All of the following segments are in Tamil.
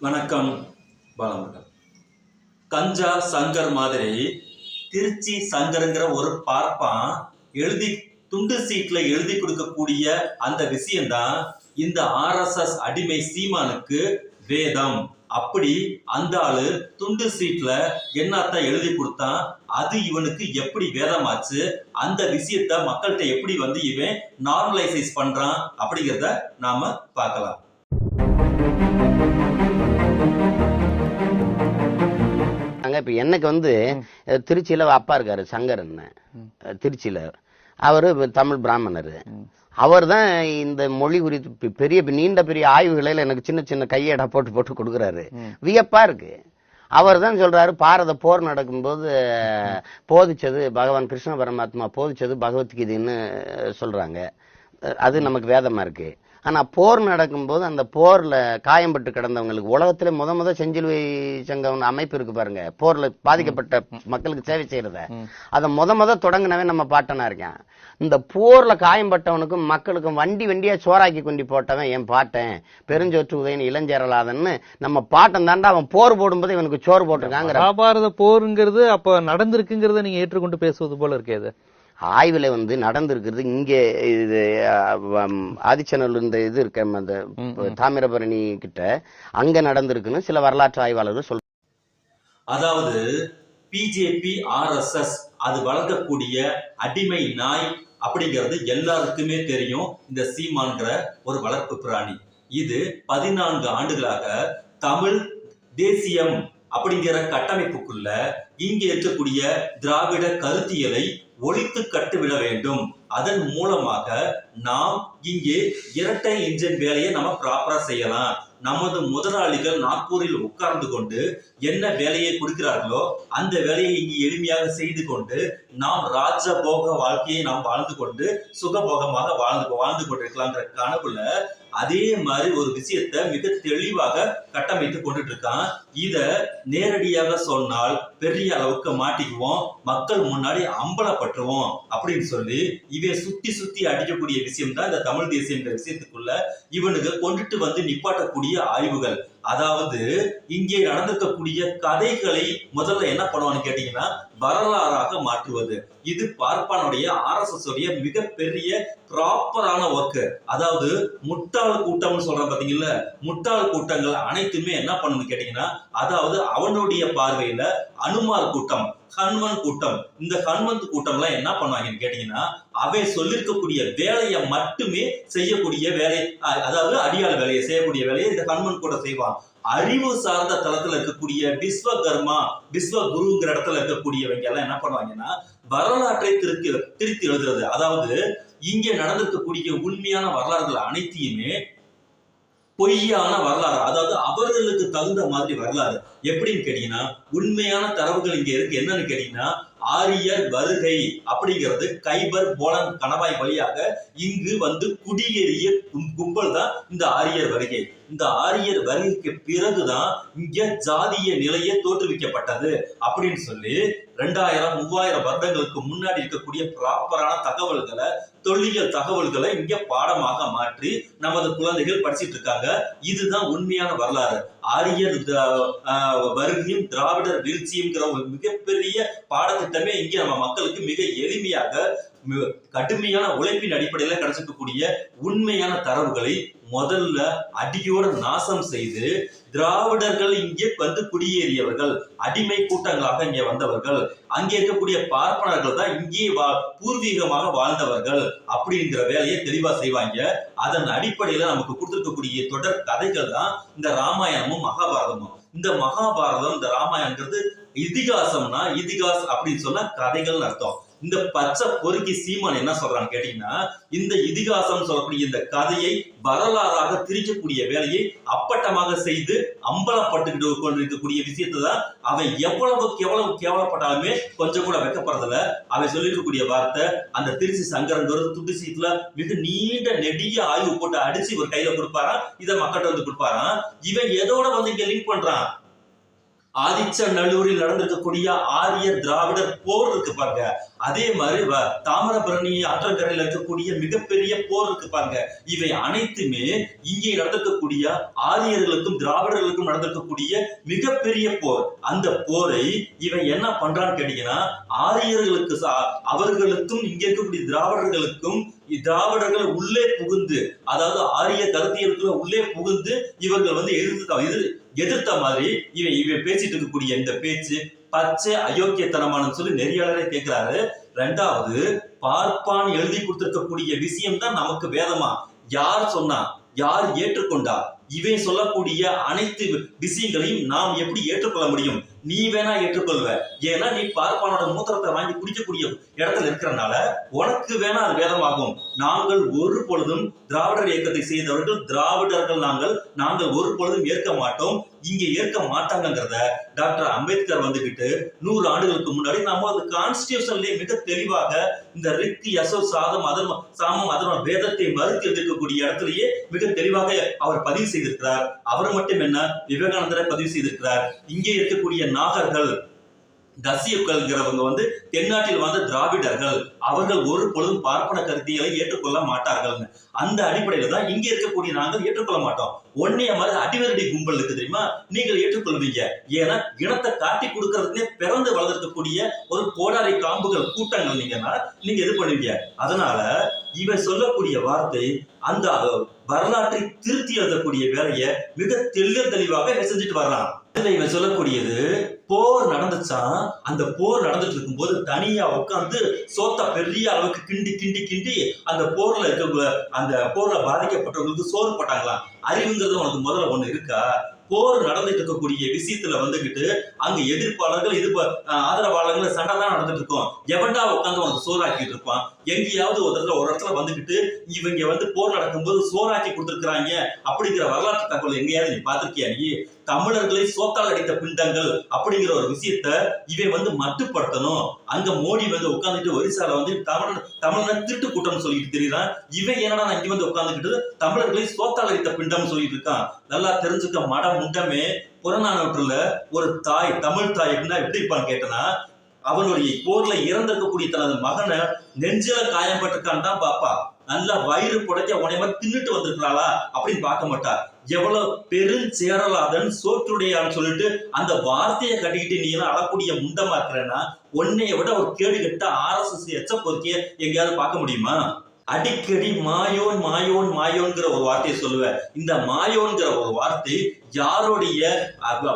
வணக்கம் பாலமுருகன். கஞ்சா சங்கர் மாதிரி திருச்சி சங்கருங்கிற ஒரு பார்ப்பான் எழுதி துண்டு சீட்ல எழுதி கொடுக்கக்கூடிய அந்த விஷயம்தான் இந்த ஆர்எஸ்எஸ் அடிமை சீமானுக்கு வேதம். அப்படி அந்த ஆளு துண்டு சீட்ல என்னத்தான் எழுதி கொடுத்தான்? அது இவனுக்கு எப்படி வேதமாச்சு? அந்த விஷயத்த மக்கள்கிட்ட எப்படி வந்து இவன் நார்மலைசைஸ் பண்றான்? அப்படிங்கிறத நாம பார்க்கலாம். இப்ப எனக்கு வந்து திருச்சியில அப்பா இருக்காரு சங்கரன். திருச்சியில. அவரு தமிழ் பிராமணர். அவர் தான் இந்த மொழி குறித்து பெரிய நீண்ட பெரிய ஆய்வுகளில் எனக்கு சின்ன சின்ன கையேடா போட்டு போட்டு கொடுக்குறாரு. வியப்பா இருக்கு. அவர் தான் சொல்றாரு பாரத போர் நடக்கும்போது போதிச்சது பகவான் கிருஷ்ண பரமாத்மா போதிச்சது பகவத்கீதைன்னு சொல்றாங்க. அது நமக்கு வேதமா இருக்கு. ஆனா போர் நடக்கும்போது அந்த போர்ல காயம்பட்டு கிடந்தவங்களுக்கு உலகத்துல முத முத செஞ்சிலுவை சங்கம் அமைப்பு இருக்கு பாருங்க. போர்ல பாதிக்கப்பட்ட மக்களுக்கு சேவை செய்யறத. அத முத முத தொடங்கினவன் நம்ம பாட்டனா இருக்கேன். இந்த போர்ல காயம்பட்டவனுக்கும் மக்களுக்கும் வண்டி வண்டியா சோறாக்கி கொண்டு போட்டவன் என் பாட்டன். பெருஞ்சோற்று உதயன் இளஞ்சேரலாதன்னு நம்ம பாட்டன் தாண்டா அவன் போர் போடும்போது இவனுக்கு சோறு போட்டிருக்காங்கிற மகாபாரத போருங்கிறது அப்ப நடந்திருக்குங்கிறத நீங்க ஏற்றுக்கொண்டு பேசுவது போல இருக்கே இது. ஆய்வுல வந்து நடந்திருக்கிறது இங்க இது ஆதிச்சநல்லூர் இந்த இது இருக்க அந்த தாமிரபரணி கிட்ட. அங்க நடந்திருக்குன்னு சில வரலாற்று ஆய்வாளர்கள் சொல்றாங்க அதாவது பிஜேபி ஆர்எஸ்எஸ் அது வளர்க்கக்கூடிய அடிமை நாய் அப்படிங்கிறது எல்லாருக்குமே தெரியும் இந்த சீமான்கிற ஒரு வளர்ப்பு பிராணி. இது பதினான்கு ஆண்டுகளாக தமிழ் தேசியம் அப்படிங்கிற கட்டமைப்புக்குள்ள இங்கே இருக்கக்கூடிய திராவிட கருத்தியலை ஒழித்து கட்டுவிட வேண்டும். அதன் மூலமாக நாம் இங்கே இரட்டை இன்ஜின் வேலையை நம்ம ப்ராப்பரா செய்யலாம். நமது முதலாளிகள் நாக்பூரில் உட்கார்ந்து கொண்டு என்ன வேலையை கொடுக்கிறார்களோ அந்த வேலையை இங்கு எளிமையாக செய்து கொண்டு நாம் ராஜபோக வாழ்க்கையை நாம் வாழ்ந்து கொண்டு சுகபோகமாக வாழ்ந்து வாழ்ந்து கொண்டிருக்கலாங்கிற கனவுல அதே மாதிரி ஒரு விஷயத்த மிக தெளிவாக கட்டமைத்து கொண்டுட்டு இருக்கான் இத நேரடியாக சொன்னால் பெரிய அளவுக்கு மாட்டிக்குவோம். மக்கள் முன்னாடி அம்பலப்பட்டுருவோம் அப்படின்னு சொல்லி இதை சுத்தி சுத்தி அடிக்கக்கூடிய விஷயம் தான் இந்த தமிழ் தேசியன்ற விஷயத்துக்குள்ள இவனுக்கு கொண்டுட்டு வந்து நிப்பாட்டக்கூடிய ஆய்வுகள். அதாவது இங்கே நடந்திருக்கக்கூடிய கதைகளை முதல்ல என்ன பண்ணுவான்னு கேட்டீங்கன்னா வரலாறாக மாற்றுவது. இது பார்ப்பானுடைய ஆர்எஸ்எஸ் உடைய மிகப்பெரிய ப்ராப்பரான ஒர்க் அதாவது முட்டாள் கூட்டம்னு சொல்றேன் பாத்தீங்கல்ல முட்டாள் கூட்டங்கள் அனைத்துமே என்ன பண்ணணும்னு கேட்டீங்கன்னா அதாவது அவனுடைய பார்வையில அனுமார் கூட்டம் ஹனுமன் கூட்டம் இந்த ஹனுமந்த் கூட்டம்லாம் என்ன பண்ணுவாங்கன்னு கேட்டீங்கன்னா அவை சொல்லிருக்கக்கூடிய வேலையை மட்டுமே செய்யக்கூடிய வேலை அதாவது அடியாள் வேலையை செய்யக்கூடிய வேலையை இந்த ஹன்மன் கூட செய்வான். அறிவு சார்ந்த தளத்துல இருக்கக்கூடிய விஸ்வகர்மா விஸ்வகுருங்கிற இடத்துல இருக்கக்கூடியவங்க எல்லாம் என்ன பண்ணுவாங்கன்னா வரலாற்றை திருத்தி திருத்தி எழுதுறது. அதாவது இங்கே நடந்திருக்கக்கூடிய உண்மையான வரலாறுகள் அனைத்தையுமே பொய்யான வரலாறு அதாவது அவர்களுக்கு தகுந்த மாதிரி வரலாறு. எப்படின்னு கேட்டீங்கன்னா உண்மையான தரவுகள் இங்க இருக்கு. என்னன்னு கேட்டீங்கன்னா ஆரியர் வருகை அப்படிங்கிறது கைபர் போலன் கணவாய் வழியாக இங்கு வந்து குடியேறிய கும்பல் தான் இந்த ஆரியர் வருகை. இந்த ஆரியர் வருகைக்கு பிறகுதான் இங்க ஜாதிய நிலையே தோற்றுவிக்கப்பட்டது அப்படின்னு சொல்லி ரெண்டாயிரம் மூவாயிரம் வருடங்களுக்கு முன்னாடி இருக்கக்கூடிய ப்ராப்பரான தகவல்களை தொல்லியல் தகவல்களை இங்க பாடமாக மாற்றி நமது குழந்தைகள் படிச்சிட்டு இருக்காங்க. இதுதான் உண்மையான வரலாறு. ஆரியர் ஆஹ் வருகையும் திராவிடர் வீழ்ச்சியுங்கிற ஒரு மிகப்பெரிய பாடத்திட்டமே இங்க நம்ம மக்களுக்கு மிக எளிமையாக கடுமையான உழைப்பின் அடிப்படையில கிடைச்சிருக்கக்கூடிய உண்மையான தரவுகளை முதல்ல அடியோட நாசம் செய்து திராவிடர்கள் இங்கே வந்து குடியேறியவர்கள் அடிமை கூட்டங்களாக இங்கே வந்தவர்கள் அங்கே இருக்கக்கூடிய பார்ப்பனர்கள் தான் இங்கே வா- பூர்வீகமாக வாழ்ந்தவர்கள் அப்படிங்கிற வேலையை தெளிவா செய்வாங்க. அதன் அடிப்படையில நமக்கு கொடுத்துருக்கக்கூடிய தொடர் கதைகள் தான் இந்த ராமாயணமும் மகாபாரதமும். இந்த மகாபாரதம் இந்த ராமாயணங்கிறது இதிகாசம்னா இதிகாஸ் அப்படின்னு சொன்னா கதைகள்னு அர்த்தம். இந்த பச்சை பொறுக்கி சீமான் என்ன சொல்றாங்க கேட்டீங்கன்னா இந்த இதிகாசம் சொல்லக்கூடிய இந்த கதையை வரலாறாக திரிக்கக்கூடிய வேலையை அப்பட்டமாக செய்து அம்பலப்பட்டுக்கிட்டு கொண்டிருக்கக்கூடிய விஷயத்தை தான் அவன் எவ்வளவுக்கு எவ்வளவு கேவலப்பட்டாலுமே கொஞ்சம் கூட வெக்கப்படுறதில்ல அவன் சொல்லியிருக்கக்கூடிய வார்த்தை அந்த திருச்சி சங்கரங்கிறது துண்டு சீட்ல மிக நீண்ட நெடிய ஆய்வு போட்டு அடிச்சு ஒரு கையில கொடுப்பாராம் இதை மக்கள்கிட்ட வந்து கொடுப்பாராம். இவன் எதோட வந்து இங்க லிங்க் பண்றான்? ஆதிச்ச நல்லூரில் நடந்திருக்கக்கூடிய ஆரியர் திராவிடர் போர் இருக்கு பாருங்க. அதே மாதிரி வ- தாமிரபரணி ஆற்றங்கரையில் இருக்கக்கூடிய மிகப்பெரிய போர் இருக்கு பாருங்க. இவை அனைத்துமே இங்கே நடந்திருக்கக்கூடிய ஆரியர்களுக்கும் திராவிடர்களுக்கும் நடந்திருக்கக்கூடிய மிகப்பெரிய போர். அந்த போரை இவன் என்ன பண்றான்னு கேட்டீங்கன்னா ஆரியர்களுக்கு சா- அவர்களுக்கும் இங்க இருக்கக்கூடிய திராவிடர்களுக்கும் திராவிடர்கள் உள்ளே புகுந்து அதாவது ஆரிய கருத்தியலுக்குள்ள உள்ளே புகுந்து இவர்கள் வந்து எதிர்த்து எதிர் எதிர்த்த மாதிரி இவன் இவன் பேசிட்டு இருக்கக்கூடிய இந்த பேச்சு பச்சை அயோக்கியத்தனமானு சொல்லி நெறியாளரே கேட்கிறாரு ரெண்டாவது பார்ப்பான் எழுதி கொடுத்திருக்கக்கூடிய விஷயம் தான் நமக்கு வேதமா? யார் சொன்னா? யார் ஏற்றுக்கொண்டா? இவன் சொல்லக்கூடிய அனைத்து விஷயங்களையும் நாம் எப்படி ஏற்றுக்கொள்ள முடியும்? நீ வேணா ஏற்றுக்கொள்வ. ஏன்னா நீ பார்ப்பானோட மூத்திரத்தை வாங்கி குடிக்கக்கூடிய இடத்துல இருக்கிறனால உனக்கு வேணா அது வேதமாகும். நாங்கள் ஒரு பொழுதும் திராவிடர் இயக்கத்தை செய்தவர்கள் திராவிடர்கள் நாங்கள் நாங்கள் ஒரு பொழுதும் ஏற்க மாட்டோம். இங்க ஏற்க மாட்டாங்கங்கிறத டாக்டர் அம்பேத்கர் வந்துகிட்டு நூறு ஆண்டுகளுக்கு முன்னாடி நம்ம அது கான்ஸ்டியூஷன்லயே மிக தெளிவாக இந்த ரித்தி யசோ சாதம் அதர்ம சாமம் அதர்ம வேதத்தை மறுத்து எதிர்க்கக்கூடிய இடத்திலேயே மிக தெளிவாக அவர் பதிவு செய்திருக்கிறார். அவர் மட்டும் என்ன? விவேகானந்தரை பதிவு செய்திருக்கிறார். இங்கே இருக்கக்கூடிய நாகர்கள் கசியக்கள்ங்கிறவங்க வந்து தென்னாட்டில் வந்த திராவிடர்கள். அவர்கள் ஒரு பொழுதும் பார்ப்பன கருத்திகளை ஏற்றுக்கொள்ள மாட்டார்கள் அந்த அடிப்படையில தான் இங்க இருக்கக்கூடிய நாங்கள் ஏற்றுக்கொள்ள மாட்டோம். ஒன்னைய மாதிரி அடிவரடி கும்பல் இருக்கு தெரியுமா? நீங்கள் ஏற்றுக்கொள்வீங்க. ஏன்னா இனத்தை காட்டி கொடுக்கறதுனே பிறந்து வளர்ந்திருக்கக்கூடிய ஒரு கோடாரி காம்புகள் கூட்டங்கள் நீங்கன்னா நீங்க இது பண்ணுவீங்க. அதனால இவன் சொல்லக்கூடிய வார்த்தை அந்த வரலாற்றை திருத்தி எழுதக்கூடிய வேலையை மிக தெள்ள தெளிவாக செஞ்சுட்டு வர்றான். இதுல இவன் சொல்லக்கூடியது போர் நடந்துச்சான் அந்த போர் நடந்துட்டு இருக்கும்போது தனியா உட்காந்து சோத்த பெரிய அளவுக்கு கிண்டி கிண்டி கிண்டி அந்த போர்ல இருக்க அந்த போர்ல பாதிக்கப்பட்டவங்களுக்கு சோறு போட்டாங்களாம் அறிவுங்கிறது உனக்கு முதல்ல ஒண்ணு இருக்கா? போர் நடந்துட்டு இருக்கக்கூடிய விஷயத்துல வந்துகிட்டு அங்க எதிர்ப்பாளர்கள் இது ஆதரவாளர்கள் சண்டை தான் நடந்துட்டு இருக்கும். எவன்டா உட்காந்து உனக்கு சோறாக்கிட்டு இருப்பான்? எங்கேயாவது ஒரு இடத்துல ஒரு இடத்துல வந்துக்கிட்டு இவங்க வந்து போர் நடக்கும்போது சோறாக்கி கொடுத்துருக்குறாங்க அப்படிங்கிற வரலாற்று தகவல் எங்கேயாவது நீ பார்த்துருக்கியா நீ? தமிழர்களை சோத்தால் அடித்த பிண்டங்கள் அப்படிங்கிற ஒரு விஷயத்த இவன் வந்து மட்டுப்படுத்தணும். அங்க மோடி வந்து உட்காந்துட்டு ஒரிசால வந்து தமிழ் தமிழன் திருட்டு கூட்டம்னு சொல்லிட்டு தெரியுறான். இவன் என்னடா இங்க வந்து உட்காந்துக்கிட்டு தமிழர்களை சோத்தால் அடித்த பிண்டம் சொல்லிட்டு இருக்கான். நல்லா தெரிஞ்சுக்க மட முண்டமே. புறநானூற்றுல ஒரு தாய் தமிழ் தாய் அப்படின்னா எப்படி இருப்பான்னு கேட்டனா அவனுடைய போர்ல இறந்திருக்கக்கூடிய தனது மகனை நெஞ்சில காயப்பட்டிருக்கான்னு தான் பாப்பா. நல்லா வயிறு புடைக்க உனைய தின்னுட்டு வந்திருக்கிறாளா அப்படின்னு பார்க்க மாட்டா. எவ்வளவு பெருஞ்சேரலாதன் சோற்றுடையான்னு சொல்லிட்டு அந்த வார்த்தையை கட்டிக்கிட்டு நீ எல்லாம் அழக்கூடிய முண்டமா இருக்கிறேன்னா உன்னைய விட ஒரு கேடு கெட்ட ஆர்எஸ்எஸ் எச்ச பொறுக்கிய எங்கேயாவது பார்க்க முடியுமா? அடிக்கடி மாயோன் மாயோன் மாயோன்கிற ஒரு வார்த்தையை சொல்லுவேன். இந்த மாயோன்கிற ஒரு வார்த்தை யாருடைய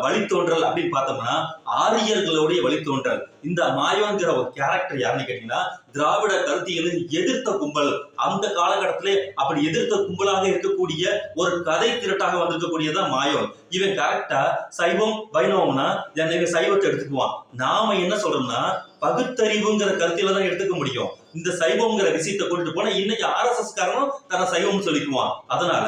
வழித்தோன்றல் அப்படின்னு பார்த்தோம்னா ஆரியர்களுடைய வழித்தோன்றல். இந்த மாயோன்கிற ஒரு கேரக்டர் யாருன்னு கேட்டீங்கன்னா திராவிட கருத்தியலை எதிர்த்த கும்பல். அந்த காலகட்டத்திலே அப்படி எதிர்த்த கும்பலாக இருக்கக்கூடிய ஒரு கதை திரட்டாக வந்திருக்கக்கூடியதான் மாயோன். இவன் கரெக்டா சைவம் வைணவம்னா என்னை சைவத்தை எடுத்துக்குவான். நாம என்ன சொல்றோம்னா பகுத்தறிவுங்கிற கருத்தில தான் எடுத்துக்க முடியும். இந்த சைவம்ங்கிற விஷயத்தை கொண்டுட்டு போனா இன்னைக்கு ஆர்எஸ்எஸ் காரனும் தன்னை சைவம்னு சொல்லிக்குவான். அதனால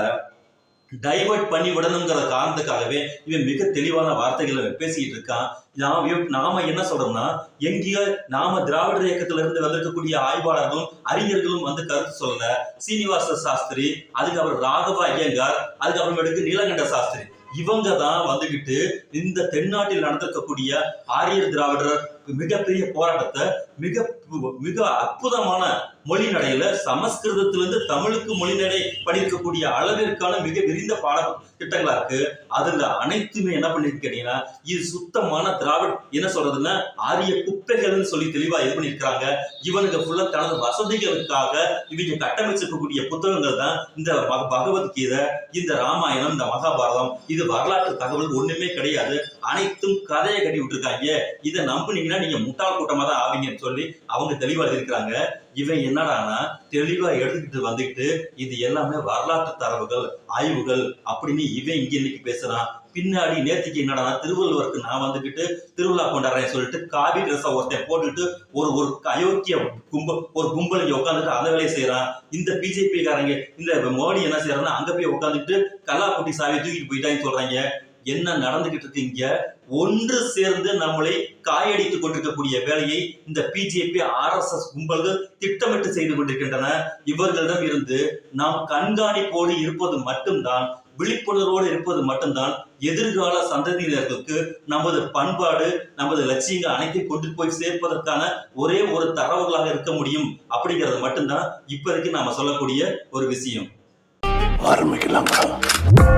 டைவர்ட் பண்ணி விடணுங்கிற காரணத்துக்காகவே இவன் மிக தெளிவான வார்த்தைகளை பேசிக்கிட்டு இருக்கான். நாம நாம என்ன சொல்றோம்னா எங்கேயோ நாம திராவிடர் இயக்கத்துல இருந்து வந்திருக்கக்கூடிய ஆய்வாளர்களும் அறிஞர்களும் வந்து கருத்து சொல்லல. சீனிவாச சாஸ்திரி அதுக்கப்புறம் ராகவ ஐயங்கார் அதுக்கப்புறமேட்டுக்கு நீலகண்ட சாஸ்திரி. இவங்க தான் வந்துகிட்டு இந்த தென்னாட்டில் நடந்திருக்கக்கூடிய ஆரியர் திராவிடர் மிகப்பெரிய போராட்டத்தை மிக மிக அற்புதமான மொழி நடையில சமஸ்கிருதத்திலிருந்து தமிழுக்கு மொழி நடை படிக்கக்கூடிய அளவிற்கான மிக விரிந்த பாட திட்டங்களா இருக்கு. அதுல அனைத்துமே என்ன பண்ணிருக்கீங்கன்னா இது சுத்தமான திராவிட என்ன சொல்றதுன்னா ஆரிய குப்பைகள்னு சொல்லி தெளிவா இது பண்ணியிருக்காங்க இவனுக்கு ஃபுல்லா தனது வசதிகளுக்காக இவங்க கட்டமைச்சிருக்கக்கூடிய புத்தகங்கள் தான் இந்த பக- பகவத்கீதை இந்த ராமாயணம் இந்த மகாபாரதம். இது வரலாற்று தகவல் ஒண்ணுமே கிடையாது. அனைத்தும் கதையை கட்டி விட்டுருக்காங்க. இதை நம்புனீங்கன்னா நீங்க முட்டாள் கூட்டமா தான் ஆவீங்கன்னு சொல்லி அவங்க தெளிவா இருக்கிறாங்க இவன் என்னடானா தெளிவா எடுத்துக்கிட்டு வந்துக்கிட்டு இது எல்லாமே வரலாற்று தரவுகள் ஆய்வுகள் அப்படின்னு இவன் இங்க இன்னைக்கு பேசுறான். பின்னாடி நேத்திக்கு என்னடா திருவள்ளுவருக்கு நான் வந்துகிட்டு திருவிழா கொண்டாடுறேன்னு சொல்லிட்டு காவி ட்ரெஸ்ஸை ஒருத்தன் போட்டுட்டு ஒரு ஒரு அயோக்கிய கும்பல் ஒரு கும்பல் இங்க உட்காந்துட்டு அந்த வேலையை செய்யறான் இந்த பிஜேபி காரங்க இந்த மோடி என்ன செய்யறாங்கன்னா அங்க போய் உட்காந்துட்டு கல்லாக்குட்டி சாவி தூக்கிட்டு போயிட்டான்னு சொல்றாங்க. என்ன நடந்துகிட்டு இருக்கு இங்க? ஒன்று சேர்ந்து நம்மளை காயடித்துக் கொண்டிருக்கக்கூடிய வேலையை இந்த பிஜேபி ஆர்எஸ்எஸ் கும்பல்கள் திட்டமிட்டு செய்து கொண்டிருக்கின்றன. இவர்களிடம் இருந்து நாம் கண்காணிப்போடு இருப்பது மட்டும்தான் விழிப்புணர்வோடு இருப்பது மட்டும்தான் எதிர்கால சந்ததியினர்களுக்கு நமது பண்பாடு நமது லட்சியங்கள் அனைத்தையும் கொண்டு போய் சேர்ப்பதற்கான ஒரே ஒரு தரவுகளாக இருக்க முடியும். அப்படிங்கிறது மட்டும்தான் இப்போதைக்கு நாம சொல்லக்கூடிய ஒரு விஷயம். ஆரம்பிக்கலாம்.